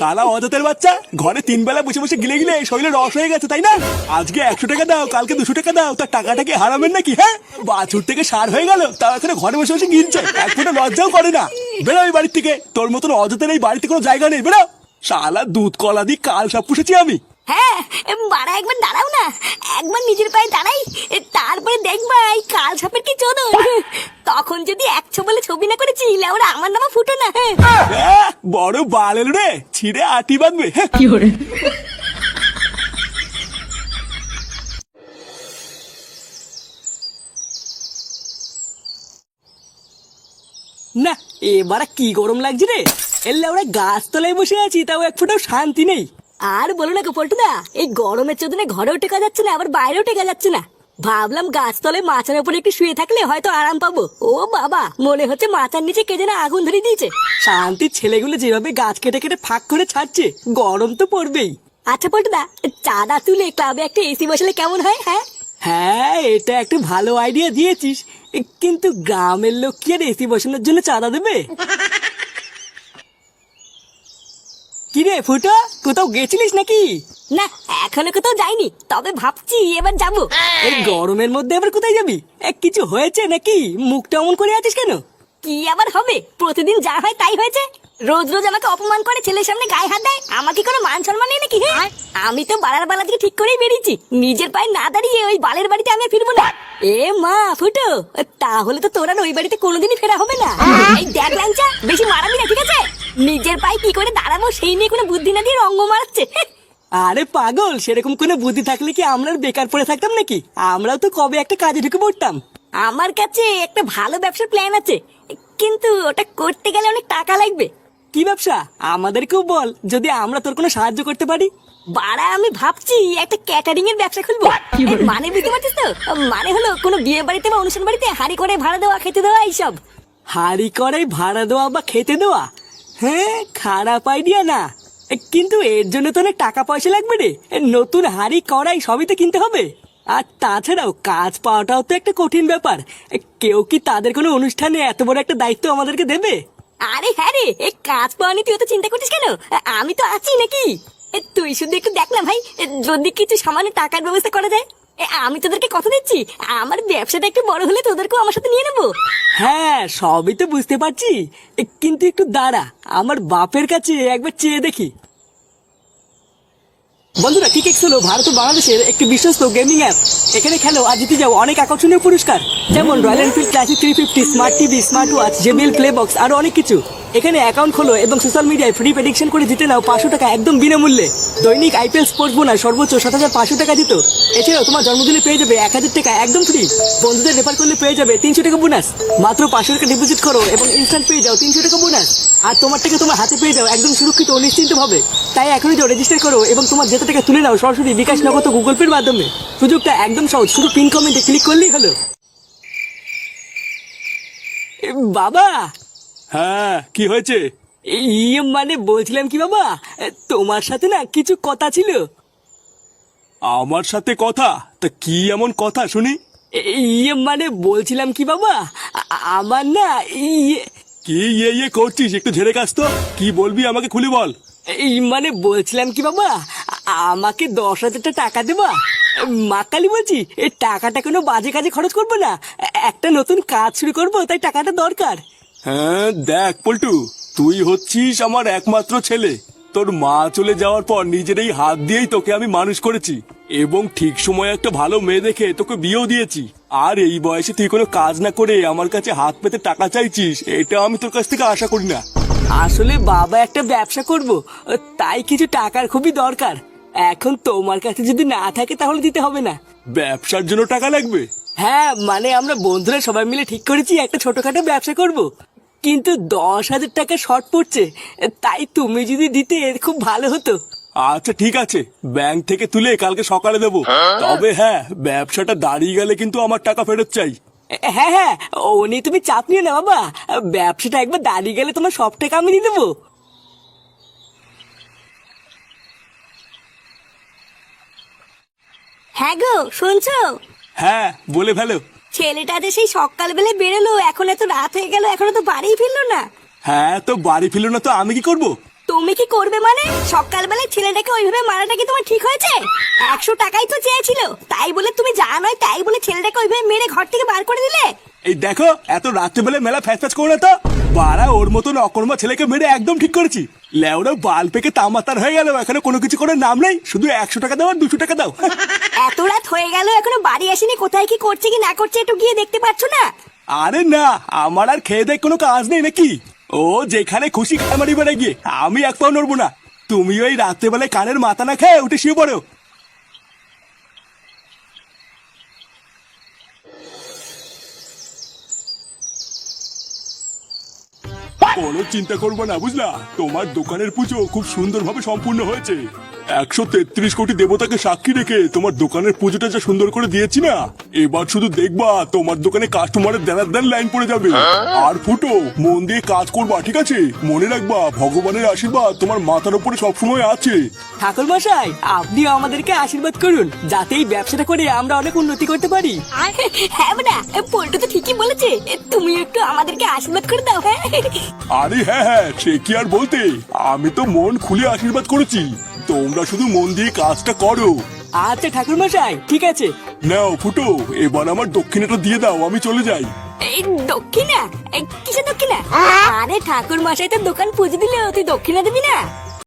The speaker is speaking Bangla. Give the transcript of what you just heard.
শালা অজাতের বাচ্চা, ঘরে তিন বেলা বসে বসে গিলে গিলে শরীরে রস হয়ে গেছে, তাই না? আজকে একশো টাকা দাও, কালকে দুশো টাকা দাও তার টাকাটা কি হারাবেন নাকি হ্যাঁ? বাছুর থেকে সার হয়ে গেল, তাও এখানে ঘরে বসে বসে গিলছে, এক ফোটা লজ্জাও করে না। বেরো এই বাড়ির থেকে, তোর মতন অজাতের এই বাড়িতে কোনো জায়গা নেই, বেরো। শালা দুধ, কলা দি কাল সব পুষেছি আমি। হ্যাঁ বাড়া একবার দাঁড়াও না। একবার নিজের পায়ে দাঁড়াই এ, তারপরে দেখবা এই কাল সাপের কি চোদন তখন যদি একশো বলে ছবি না করেছি ওরা আমার নামা ফুটো না হ্যাঁ, বড় বাল এলো রে ছিঁড়ে আটি বাঁধবে হ্যাঁ। না এবার কি গরম লাগছে রে? এলে ওরা গাছ তলায় বসে আছি তাও এক ফোঁটাও শান্তি নেই। আর বলো না পল্টুদা এই গরমের চোদনে ঘরেও টেকা যাচ্ছে না আবার বাইরেও টেকা যাচ্ছে না। ভাবলাম গাছতলে মাচার উপরে একটু শুয়ে থাকলে হয়তো আরাম পাবো। ও বাবা মনে হচ্ছে মাচার নিচে কে যেন আগুন ধরে দিয়েছে। শান্তির ছেলেগুলো যেভাবে গাছ কেটে কেটে ফাঁক করে ছাড়ছে গরম তো পড়বেই। আচ্ছা পল্টুদা চাঁদা তুলে ক্লাবে একটা এসি বসালে কেমন হয় হ্যাঁ? হ্যাঁ এটা একটা ভালো আইডিয়া দিয়েছিস। কিন্তু গ্রামের লোক কি আর এসি বসানোর জন্য চাঁদা দেবে? কিরে ফুটো কোথাও গেছিলিস নাকি? না এখনও কোথাও যাইনি তবে ভাবছি এবার যাব। এই গরমের মধ্যে আবার কোথায় যাবি? এ, কিছু হয়েছে নাকি? মুখটা অমন করে আছিস কেন? কি আবার হবে? প্রতিদিন যা হয় তাই হয়েছে। রোজ রোজ আমাকে অপমান করে ছেলের সামনে গায়ে হাত দেয় আমাকে কোনো মান সম্মান নেই নাকি হ্যাঁ? আমি তো বাড়ার বেলা থেকে ঠিক করেই বেরিয়েছি। নিজের পায়ে না দাঁড়িয়ে ওই বালের বাড়িতে আমি ফিরবো না। এ মা ফুটো তাহলে তো তোরা ওই বাড়িতে কোনোদিনই ফেরা হবে না। এই দেখ ল্যাংচা বেশি মারাবি না ঠিক আছে? নিজের পায়ে কি করে দাঁড়াবো? সেই নিয়ে কোনো বুদ্ধি না দিয়ে রঙ্গ মারাচ্ছে। আরে পাগল সেরকম কোনো বুদ্ধি থাকলে কি আমরা বেকার পড়ে থাকতাম নাকি? আমরাও তো কবে একটা কাজে ঢুকে পড়তাম। আমার কাছে একটা ভালো ব্যবসার প্ল্যান আছে। কিন্তু ওটা করতে গেলে অনেক টাকা লাগবে। কি ব্যবসা? আমাদেরকেও বল যদি আমরা তোর কোনো সাহায্য করতে পারি। বাড়া আমি ভাবছি একটা ক্যাটারিং এর ব্যবসা খুলবো। মানে বুঝতে পারছিস তো? মানে হলো কোনো বিয়ে বাড়িতে বা অনুষ্ঠান বাড়িতে হাঁড়ি করে ভাড়া দেওয়া খেতে দেওয়া এইসব। হাড়ি করে ভাড়া দেওয়া বা খেতে দেওয়া? হ্যাঁ খারাপ আইডিয়া না। কিন্তু এর জন্য তো অনেক টাকা পয়সা লাগবে রে। নতুন হাড়ি, কড়াই সবই তো কিনতে হবে। আর তাছাড়াও কাজ পাওয়াটাও তো একটা কঠিন ব্যাপার। কেউ কি তাদের কোনো অনুষ্ঠানে এত বড় একটা দায়িত্ব আমাদেরকে দেবে? আরে হ্যাঁ রে কাজ পাওয়া নিয়ে তুই তো চিন্তা করছিস কেন? আমি তো আছি নাকি? তুই শুধু একটু দেখ না ভাই। যদি কিছু সামান্য টাকার ব্যবস্থা করা যায়। আমি তোদেরকে কথা দিচ্ছি। আমার ব্যবসাটা একটু বড় হলে তোদেরকেও আমার সাথে নিয়ে নেব। হ্যাঁ সবই তো বুঝতে পারছি। এ, কিন্তু একটু দাঁড়া আমার বাপের কাছে একবার চেয়ে দেখি। বন্ধুরা কিকেক্স হলো? ভারত ও বাংলাদেশের একটি বিশ্বস্ত গেমিং অ্যাপ এখানে খেলো আর জিতে যাও অনেক আকর্ষণীয় পুরস্কার। যেমন Royal Enfield Classic three fifty smart TV smart watch JBL play box আরও অনেক কিছু। এখানে অ্যাকাউন্ট খোলো এবং সোশ্যাল মিডিয়ায় ফ্রি প্রেডিকশন করে জিতে নাও পাঁচশো টাকা একদম বিনামূল্যে। দৈনিক আইপিএল স্পোর্টস বোনাস সর্বোচ্চ সাত হাজার পাঁচশো টাকা দিত এছাড়াও তোমার জন্মদিনে পেয়ে যাবে এক হাজার টাকা একদম ফ্রি বন্ধুদের রেফার করলে পেয়ে যাবে তিনশো টাকা বোনাস মাত্র পাঁচশো টাকা ডিপোজিট করো এবং ইনস্ট্যান্ট পেয়ে যাও তিনশো টাকা বোনাস আর তোমার টাকা তোমার হাতে পেয়ে যাও একদম সুরক্ষিত ও নিশ্চিন্ত ভাবে তাই এখনই যাও রেজিস্টার করো এবং তোমার যেতে টাকা তুলে নাও সরাসরি বিকাশ নগদ গুগল পের মাধ্যমে। সুযোগটা একদম সহজ, শুধু পিন কমেন্টে ক্লিক করলেই হলো। বাবা! হ্যাঁ কি হয়েছে? ইয়ে মানে বলছিলাম কি বাবা তোমার সাথে না কিছু কথা ছিল। আমার সাথে কথা? তা কি এমন কথা শুনি? ইয়ে মানে বলছিলাম কি বাবা আমার না ইয়ে কি ইয়ে ইয়ে করছিস একটু ঝেড়ে কাজ তো। কি বলবি আমাকে খুলে বল। এই মানে বলছিলাম কি বাবা আমাকে দশ হাজারটা টাকা দেবা। মা কালী বলছি এই টাকাটা কোনো বাজে কাজে খরচ করব না একটা নতুন কাজ শুরু করব তাই টাকাটা দরকার। হ্যাঁ দেখ পল্টু তুই হচ্ছিস আমার একমাত্র ছেলে। তোর মা চলে যাওয়ার পর নিজের এই হাত দিয়েই তোকে আমি মানুষ করেছি। এবং ঠিক সময়ে একটা ভালো মেয়ে দেখে তোকে বিয়েও দিয়েছি। আর এই বয়সে তুই কোনো কাজ না করে আমার কাছে হাত পেতে টাকা চাইছিস এটা আমি তোর কাছ থেকে আশা করি না। আসলে বাবা একটা ব্যবসা করব তাই কিছু টাকার খুবই দরকার। এখন তোমার কাছে যদি না থাকে তাহলে দিতে হবে না। ব্যবসার জন্য টাকা লাগবে? হ্যাঁ মানে আমরা বন্ধুরা সবাই মিলে ঠিক করেছি একটা ছোটখাটো ব্যবসা করব। কিন্তু দশ হাজার টাকা শর্ট পড়ছে। তাই তুমি যদি দিতে খুব ভালো হতো। আচ্ছা ঠিক আছে। ব্যাংক থেকে তুলে কালকে সকালে দেবো। তবে হ্যাঁ ব্যবসাটা দাঁড়িয়ে গেলে কিন্তু আমার টাকা ফেরত চাই। হ্যাঁ হ্যাঁ ও নিয়ে তুমি চাপ নিও না বাবা। ব্যবসাটা একবার দাঁড়িয়ে গেলে তোমার সব টাকা আমি দিয়ে দেবো হ্যাঁ গো শুনছো? হ্যাঁ বলে ফেলো। ছেলেটা যে সেই সকালবেলা বেরোলো এখন এত রাত হয়ে গেল এখনও তো বাড়ি ফিরলো না। হ্যাঁ তো বাড়ি ফিরলো না তো আমি কি করব? তুমি কি করবে মানে? সকালবেলায় ছেলেটাকে ওইভাবে মারাটা কি তোমার ঠিক হয়েছে? একশো টাকাই তো চেয়েছিল। তাই বলে তুমি যা নয় তাই বলে ছেলেটাকে ওইভাবে মেরে ঘর থেকে বার করে দিলে? এই দেখো এত রাত্রেবেলা মেলা ফ্যাস ফ্যাচ করে তো। বাড়া ওর মতন অকর্মা ছেলেকে মেরে একদম ঠিক করেছি। লেওরা বাল পেকে তামাতার হয়ে গেল এখানে কোনো কিছু করার নাম নেই শুধু একশো টাকা দাও আর দুশো টাকা দাও। এত রাত হয়ে গেল এখনও বাড়ি আসেনি কোথায় কি করছে কি না করছে একটু গিয়ে দেখতে পাচ্ছ না? আরে না আমার আর খেয়ে দেয় কোনো কাজ নেই নাকি? ও যেখানে খুশি খামারি বেড়ে গিয়ে আমি এক পাও নড়বো না। তুমি ওই রাত্রেবেলায় কানের মাথা না খেয়ে উঠে শুয়ে পড়ো। কোনো চিন্তা করব না বুঝলা? তোমার দোকানের পুজো খুব সুন্দরভাবে সম্পূর্ণ হয়েছে। একশো তেত্রিশ কোটি দেবতাকে সাক্ষী রেখে তোমার দোকানের পুজোটা যা সুন্দর করে দিয়েছি না এবার শুধু দেখবা তোমার দোকানে কাস্টমারের দেনার দেন লাইন পড়ে যাবে। আর ফুটো মন দিয়ে কাজ করবা ঠিক আছে? মনে রাখবা ভগবানের আশীর্বাদ তোমার মাথার উপরে সবসময় আছে। ঠাকুর মশাই আপনিও আমাদেরকে আশীর্বাদ করুন যাতে এই ব্যবসাটা করে আমরা অনেক উন্নতি করতে পারি। হ্যাঁ না পল্টু তো ঠিকই বলেছে তুমি একটু আমাদেরকে আশীর্বাদ করে দাও হ্যাঁ। আরে হ্যাঁ হ্যাঁ সে কি আর বলতে? আমি তো মন খুলে আশীর্বাদ করেছি। তোমরা শুধু মন দিয়ে কাজটা করো। আচ্ছা ঠাকুর মশাই ঠিক আছে। নাও ফুটো এবার আমার দক্ষিণাটা দিয়ে দাও আমি চলে যাই। এই দক্ষিণা? এই কিসে দক্ষিণা? আরে ঠাকুর মশাই তো দোকান পুজো দিলে তুই দক্ষিণা দিবি না?